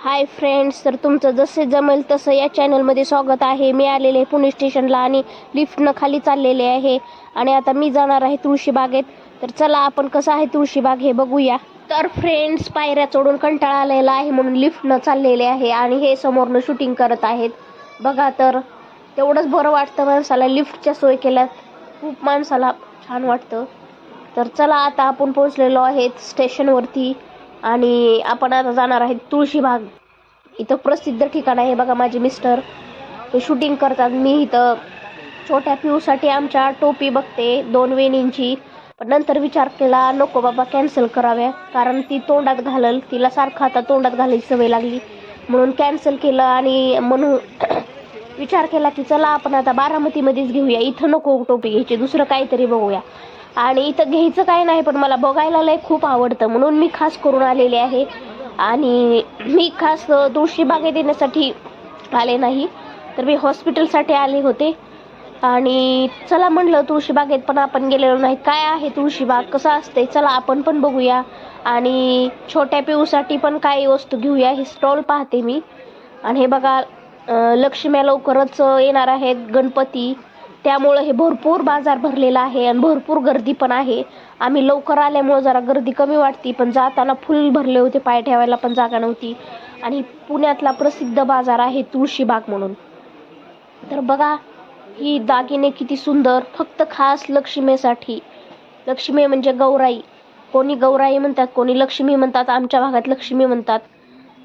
Hi friends तर तुमचं जसे जमेल तसं या चॅनलमध्ये स्वागत आहे. मी आलेले आहे पुणे स्टेशनला आणि लिफ्टनं खाली चाललेले आहे. आणि आता मी जाणार आहे तुळशीबागेत तर चला आपण कसं आहे तुळशीबाग हे बघूया. तर फ्रेंड्स पायऱ्या चढून कंटाळा आलेला आहे म्हणून लिफ्टनं चाललेले आहे आणि हे समोरनं शूटिंग करत आहेत. बघा तर तेवढंच बरं वाटतं माणसाला लिफ्टच्या सोय केल्यात. खूप माणसाला छान वाटतं. तर चला आता आपण पोहोचलेलो आहेत स्टेशनवरती आणि आपण आता जाणार आहे तुळशीबाग. इथं प्रसिद्ध ठिकाण आहे बघा माझे मिस्टर. हे शूटिंग करतात. मी इथं छोट्या पिऊसाठी आमच्या टोपी बघते दोन वेणींची. पण नंतर विचार केला नको बाबा कॅन्सल कराव्या. कारण ती तोंडात घालल तिला सारखं आता तोंडात घालायची सवय लागली. म्हणून कॅन्सल केलं आणि म्हणून विचार केला की चला आपण आता बारामतीमध्येच घेऊया. इथं नको टोपी घ्यायची दुसरं काहीतरी बघूया. आणि इथं घ्यायचं काय नाही पण मला बघायला लय खूप आवडतं. म्हणून मी खास करून आलेले आहे. आणि मी खास तुळशी बागेत येण्यासाठी आले नाही. तर मी हॉस्पिटलसाठी आले होते. आणि चला म्हणलं तुळशीबागेत पण आपण गेलेलो नाही. काय आहे तुळशीबाग कसं असते चला आपण पण बघूया. आणि छोट्या पिऊसाठी पण काही वस्तू घेऊया. हे स्टॉल पाहते मी. आणि हे बघा लक्ष्म्या लवकरच येणार आहेत. गणपती. त्यामुळं हे भरपूर बाजार भरलेला आहे आणि भरपूर गर्दी पण आहे. आम्ही लवकर आल्यामुळं जरा गर्दी कमी वाटती पण जाताना फुल भरले होते पाय ठेवायला पण जागा नव्हती. आणि पुण्यातला प्रसिद्ध बाजार आहे तुळशीबाग म्हणून. तर बघा ही दागिने किती सुंदर. फक्त खास लक्ष्मीसाठी. लक्ष्मी म्हणजे गौराई. कोणी गौराई म्हणतात कोणी लक्ष्मी म्हणतात आमच्या भागात लक्ष्मी म्हणतात.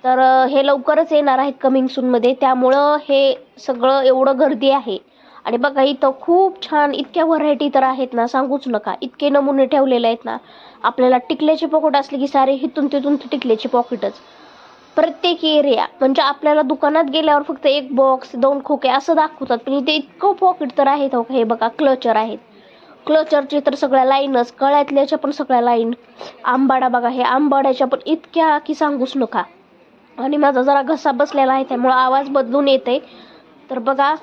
तर हे लवकरच येणार आहेत कमिंग सूनमध्ये. त्यामुळं हे सगळं एवढं गर्दी आहे. आणि बघा इथं खूप छान इतक्या व्हरायटी तर आहेत ना सांगूच नका. इतके नमुने ठेवलेले आहेत ना आपल्याला टिकल्याचे पॉकेट असले की सारे हिथून तिथून ते टिकल्याचे पॉकेटच प्रत्येक एरिया म्हणजे आपल्याला दुकानात गेल्यावर फक्त एक बॉक्स दोन खोके असं दाखवतात पण इथे इतकं पॉकेट तर आहेत हो का, हे बघा क्लचर आहेत. क्लचरचे तर सगळ्या लाईनच कळ्यातल्याच्या पण सगळ्या लाईन आंबाडा बघा हे आंबाड्याच्या पण इतक्या की सांगूच नका. आणि माझा जरा घसा बसलेला आहे त्यामुळं आवाज बदलून येते तर बघा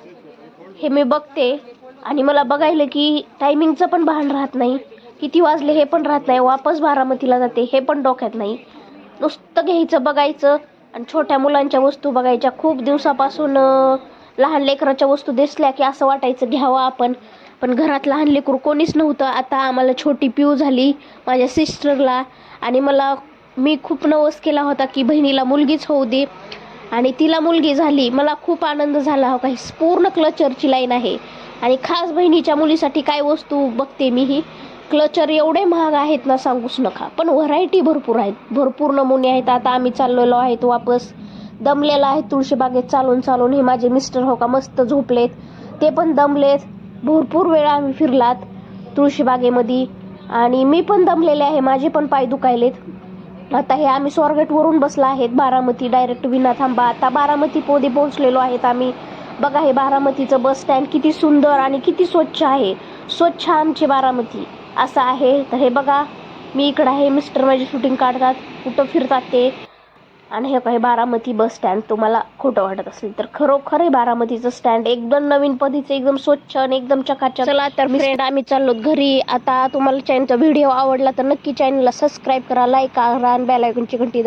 हे मी बघते. आणि मला बघायला की टायमिंगचं पण भान राहत नाही. किती वाजले हे पण राहत नाही. वापस बारामतीला जाते हे पण डोक्यात नाही. नुसतं घ्यायचं बघायचं. आणि छोट्या मुलांच्या वस्तू बघायच्या. खूप दिवसापासून लहान लेकराच्या वस्तू दिसल्या की असं वाटायचं घ्यावं आपण. पण घरात लहान लेकरू कोणीच नव्हतं. आता आम्हाला छोटी पिऊ झाली माझ्या सिस्टरला आणि मला मी खूप नवस केला होता की बहिणीला मुलगीच होऊ दे. आणि तिला मुलगी झाली. मला खूप आनंद झाला. हो काही पूर्ण क्लचरची लाईन आहे. आणि खास बहिणीच्या मुलीसाठी काय वस्तू बघते मी ही? क्लचर एवढे महाग आहेत ना सांगूच नका. पण व्हरायटी भरपूर आहेत. भरपूर नमुने आहेत. आता आम्ही चाललेलो आहेत वापस. दमलेला आहे तुळशीबागेत चालून चालून. हे माझे मिस्टर हो का मस्त झोपलेत. ते पण दमलेत. भरपूर वेळा आम्ही फिरलात तुळशीबागेमध्ये आणि मी पण दमलेले आहे. माझे पण पाय दुखायलेत. आता हे आम्ही स्वारगेटवरून बसला आहेत. बारामती डायरेक्ट विना थांबा. आता बारामती पोदी पोहोचलेलो आहेत आम्ही. बघा हे बारामतीचं बस स्टँड किती सुंदर आणि किती स्वच्छ आहे. स्वच्छ आमची बारामती. असं आहे. तर हे बघा मी इकडं आहे. मिस्टर माझी शूटिंग काढतात. कुठं फिरतात ते? आणि हे काही बारामती बस स्टँड तुम्हाला खोटं वाटत असेल तर खरोखर हे बारामतीचं स्टँड एकदम नवीन पद्धतीचं एकदम स्वच्छ आणि एकदम चकाचक चला तर फ्रेंड आम्ही चाललो घरी आता तुम्हाला चॅनलचा व्हिडिओ आवडला तर नक्की चॅनलला सबस्क्राईब करा लाईक करा आणि बेल आयकॉनची घंटी.